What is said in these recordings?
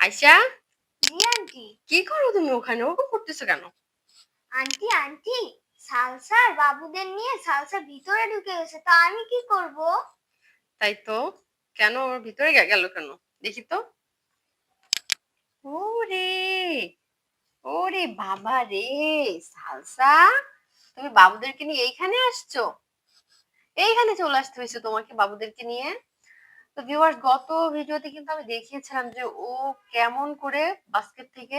আয়শা জি aunty. কি করো তুমি ওখানে? ওরকম করতেছো কেন? আন্টি আন্টি সালসার বাবুদের নিয়ে সালসা ভিতরে ঢুকে গেছে তা আমি কি করব? তাই তো। কেন ওর ভিতরে গেল কেন? দেখি তো। ওরে ওরে বাবা রে সালসা তুমি বাবুদেরকে নিয়ে এইখানে আসছো? এইখানে চলে আসতে হয়েছে তোমাকে বাবুদেরকে নিয়ে? তো ভিউয়ার্স গত ভিডিওতে কিন্তু আমি দেখিয়েছিলাম যে ও কেমন করে বাস্কেট থেকে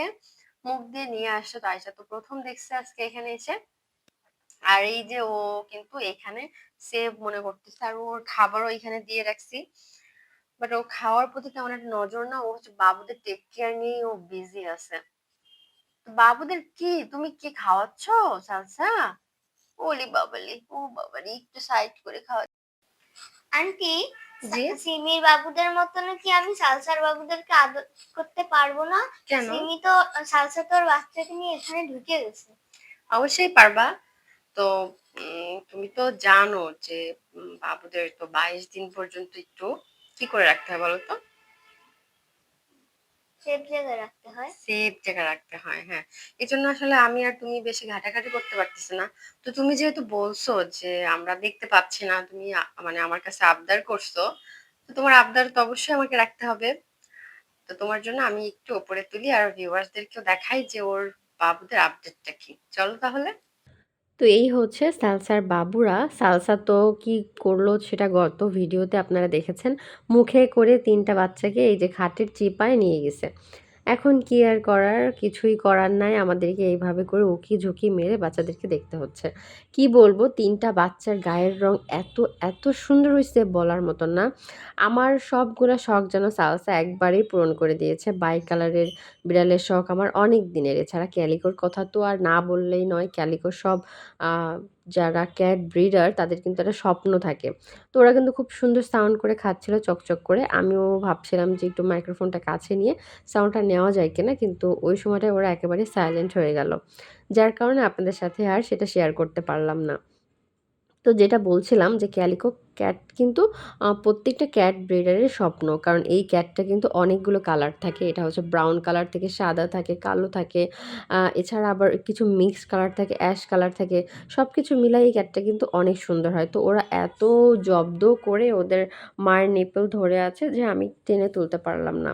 মুখ দিয়ে নিয়ে আসছে তো আয়সা তো প্রথম দেখছে আজকে এখানে এসে। আর এই যে ও কিন্তু এখানে সেভ মনে করতেছে। আর ওর খাবারও এখানে দিয়ে রাখছি। বাট ও খাওয়ার প্রতি কেমন একটা নজর না। ও হচ্ছে বাবুদের টেক কেয়ার নিয়ে ও বিজি আছে। বাবুদের কি? তুমি কি খাওয়াচ্ছ, সালসা? ওলি বাবালি, ও বাবালি, একটু সাইড করে খাওয়া আন্টি জি। সিমির বাবুদের মতন কি আমি সালসার বাবুদেরকে আদর করতে পারব না? কেন? সিমি তো সালসা তোর বাচ্চাকে নিয়ে এখানে ঢুকে গেছে। অবশ্যই পারবা। তো তুমি তো জানো যে বাবুদের তো বাইশ দিন পর্যন্ত একটু কি করে রাখতে হয় বলো তো? সেফ জায়গায় রাখতে হয়। সেফ জায়গায় রাখতে হয় হ্যাঁ। আসলে আমি আর তুমি বেশি ঘাটাঘাটি করতে না। তো তুমি যেহেতু বলছো যে আমরা দেখতে পাচ্ছি না, তুমি মানে আমার কাছে আবদার করছ, তো তোমার আবদার তো অবশ্যই আমাকে রাখতে হবে। তো তোমার জন্য আমি একটু উপরে তুলি আর ভিউয়ার্সদেরকেও দেখাই যে ওর বাবুদের আপডেটটা কি। চলো তাহলে। তো এই হচ্ছে সালসার বাবুরা। সালসা তো কি করল সেটা গত ভিডিওতে আপনারা দেখেছেন। মুখে করে তিনটা বাচ্চাকে এই যে খাটের চিপায় নিয়ে গেছে। এখন কি আর করার? কিছুই করার নাই। আমাদেরকে এইভাবে করে উকি ঝুঁকি মেরে বাচ্চাদেরকে দেখতে হচ্ছে। কি বলব? তিনটা বাচ্চার গায়ের রং এত এত সুন্দর হয়েছে বলার মতন না। আমার সবগুলো শখ যেন সালসা একবারেই পূরণ করে দিয়েছে। বাই কালারের বিড়ালের শখ আমার অনেক দিনের। এছাড়া ক্যালিকোর কথা তো আর না বললেই নয়। ক্যালিকোর সব যারা ক্যাট ব্রিডার তাদের কিন্তু একটা স্বপ্ন থাকে। তো ওরা কিন্তু খুব সুন্দর সাউন্ড করে খাচ্ছিল, চকচক করে। আমিও ভাবছিলাম যে একটু মাইক্রোফোনটা কাছে নিয়ে সাউন্ডটা নেওয়া যায় কিনা, কিন্তু ওই সময়টায় ওরা একেবারে সাইলেন্ট হয়ে গেল। যার কারণে আপনাদের সাথে আর সেটা শেয়ার করতে পারলাম না। তো যেটা বলছিলাম যে ক্যালিকো ক্যাট কিন্তু প্রত্যেকটা ক্যাট ব্রিডারের স্বপ্ন। কারণ এই ক্যাটটা কিন্তু অনেকগুলো কালার থাকে। এটা হচ্ছে ব্রাউন কালার থেকে সাদা থাকে, কালো থাকে এছাড়া আবার কিছু মিক্স কালার থাকে অ্যাশ কালার থাকে। সব কিছু মিলাই এই ক্যাটটা কিন্তু অনেক সুন্দর হয়। তো ওরা এত জব্দ করে ওদের মায়ের নেপেল ধরে আছে যে আমি টেনে তুলতে পারলাম না।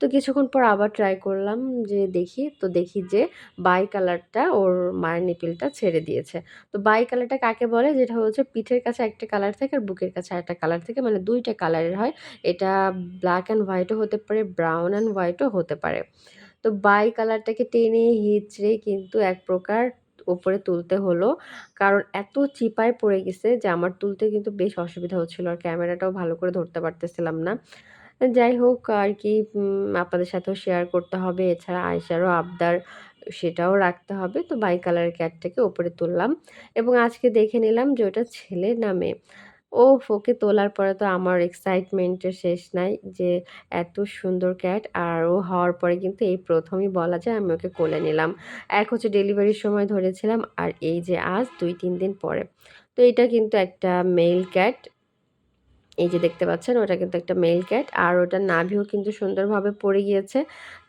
তো কিছুক্ষণ পর আবার ট্রাই করলাম যে দেখি, তো দেখি যে বাই কালারটা ওর মায়ের নিপিলটা ছেড়ে দিয়েছে। তো বাই কালারটা কাকে বলে? যেটা হচ্ছে পিঠের কাছে একটা কালার থাকে আর বুকের কাছে একটা কালার থেকে মানে দুইটা কালারের হয়। এটা ব্ল্যাক অ্যান্ড হোয়াইটও হতে পারে ব্রাউন অ্যান্ড হোয়াইটও হতে পারে। তো বাই কালারটাকে টেনে হিচড়ে কিন্তু এক প্রকার উপরে তুলতে হলো। কারণ এত চিপায় পড়ে গেছে যে আমার তুলতে কিন্তু বেশ অসুবিধা হচ্ছিল আর ক্যামেরাটাও ভালো করে ধরতে পারতেছিলাম না। যাই হোক, আর কি আপনাদের সাথেও শেয়ার করতে হবে। এছাড়া আয়সারও আবদার, সেটাও রাখতে হবে। তো বাই কালার ক্যাটটাকে ওপরে তুললাম এবং আজকে দেখে নিলাম যে ওটা ছেলে না মেয়ে ও ওকে তোলার পরে তো আমার এক্সাইটমেন্টের শেষ নাই যে এত সুন্দর ক্যাট আর ও হওয়ার পরে কিন্তু এই প্রথমই বলা যায় আমি ওকে কোলে নিলাম। এক হচ্ছে ডেলিভারির সময় ধরেছিলাম আর এই যে আজ দুই, তিন দিন পরে। তো এটা কিন্তু একটা মেল ক্যাট এই যে দেখতে পাচ্ছেন, ওটা কিন্তু একটা মেল ক্যাট আর ওটার নাভিও কিন্তু সুন্দরভাবে পড়ে গিয়েছে।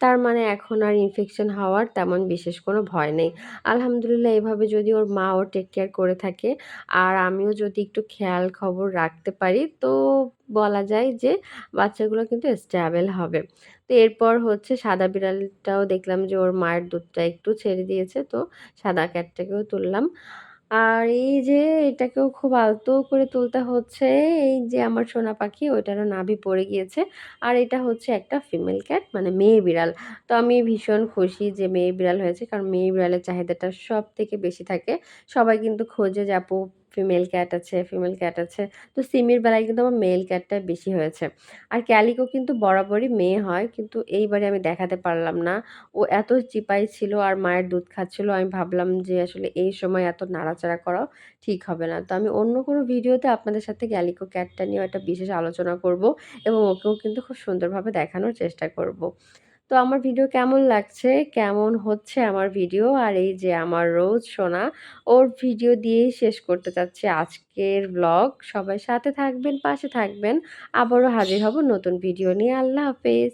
তার মানে এখন আর ইনফেকশন হওয়ার তেমন বিশেষ কোনো ভয় নেই। আলহামদুলিল্লাহ, এভাবে যদি ওর মা ও টেক কেয়ার করে থাকে আর আমিও যদি একটু খেয়াল খবর রাখতে পারি, তো বলা যায় যে বাচ্চাগুলো কিন্তু স্ট্যাবেল হবে। তো এরপর হচ্ছে সাদা বিড়ালটাও দেখলাম যে ওর মায়ের দুধটা একটু ছেড়ে দিয়েছে, তো সাদা ক্যাটটাকেও তুললাম। আর এই যে এটাকেও খুব আলতো করে তুলতে হচ্ছে, এই যে আমার সোনা পাখি ওইটারও নাভি পড়ে গিয়েছে। আর এটা হচ্ছে একটা ফিমেল ক্যাট মানে মেয়ে বিড়াল। তো আমি ভীষণ খুশি যে মেয়ে বিড়াল হয়েছে, কারণ মেয়ে বিড়ালের চাহিদাটা সব থেকে বেশি থাকে। সবাই কিন্তু খোঁজে যে, আপু ফিমেল ক্যাট আছে ফিমেল ক্যাট আছে। তো সিমির বেলায় কিন্তু আমার মেল ক্যাটটা বেশি হয়েছে। আর ক্যালিকো কিন্তু বরাবরই মেয়ে হয়, কিন্তু এইবারে আমি দেখাতে পারলাম না। ও এত চিপাই ছিল আর মায়ের দুধ খাচ্ছিল, আমি ভাবলাম যে আসলে এই সময় এত নাড়াচাড়া করাও ঠিক হবে না। তো আমি অন্য কোনো ভিডিওতে আপনাদের সাথে ক্যালিকো ক্যাটটা নিয়েও একটা বিশেষ আলোচনা করব এবং ওকেও কিন্তু খুব সুন্দরভাবে দেখানোর চেষ্টা করব। তো আমার ভিডিও কেমন লাগছে? কেমন হচ্ছে আমার ভিডিও আর এই যে আমার রোজ শোনা ওর ভিডিও দিয়েই শেষ করতে চাচ্ছি আজকের ব্লগ সবাই সাথে থাকবেন, পাশে থাকবেন। আবারও হাজির হব নতুন ভিডিও নিয়ে। আল্লাহ হাফেজ।